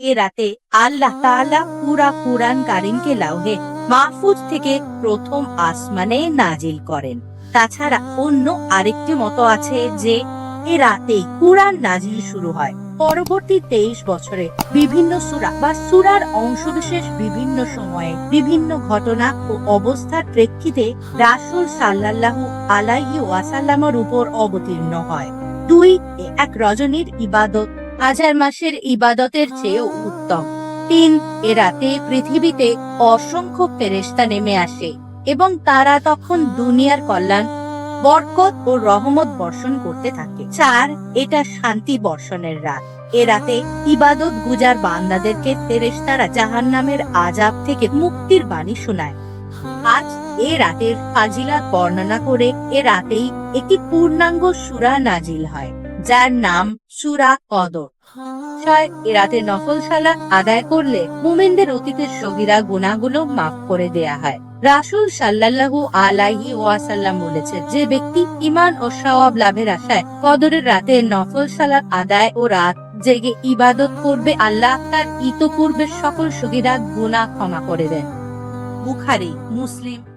এ রাতে আল্লাহ তাআলা পুরা কুরআন কারিমকে লাউহে মাহফুজ থেকে প্রথম আসমানে নাজিল করেন। তাছাড়া অন্য আরেকটি মতো আছে যে, এ রাতেই কুরআন নাজিল শুরু হয়। পরবর্তী তেইশ বছরে বিভিন্ন সুরা বা সূরার অংশবিশেষ বিভিন্ন সময়ে বিভিন্ন ঘটনা ও অবস্থার প্রেক্ষিতে রাসূল সাল্লাল্লাহু আলাইহি ওয়াসাল্লামের উপর অবতীর্ণ হয়। দুই এক রজনীর ইবাদত হাজার মাসের ইবাদতের চেয়েও উত্তম। তিন, এ রাতে পৃথিবীতে অসংখ্য ফেরেশতা নেমে আসে এবং তারা তখন দুনিয়ার কল্যাণ, বরকত ও রহমত বর্ষণ করতে থাকে। চার, এটা শান্তি বর্ষণের রাত। এ রাতে ইবাদত গুজার বান্দাদেরকে ফেরেশতারা জাহান্নামের আজাব থেকে মুক্তির বাণী শোনায়। আজ এ রাতের ফাজিলাত বর্ণনা করে এ রাতেই একটি পূর্ণাঙ্গ সূরা নাজিল হয়। যার নাম সূরা কদর। ছয়, এ রাতে নফল সালাত আদায় করলে মুমিনদের অতীতের সগিরা গুনাহগুলো মাফ করে দেয়া হয়। রাসূল সাল্লাল্লাহু আলাইহি ওয়াসাল্লাম বলেছেন যে ব্যক্তি ঈমান ও সওয়াব লাভের আশায় কদরের রাতে নফল সালাত আদায় ও রাত জেগে ইবাদত করবে আল্লাহ তার ইতপূর্বের সকল সগিরা গুনাহ ক্ষমা করে দেন। বুখারি, মুসলিম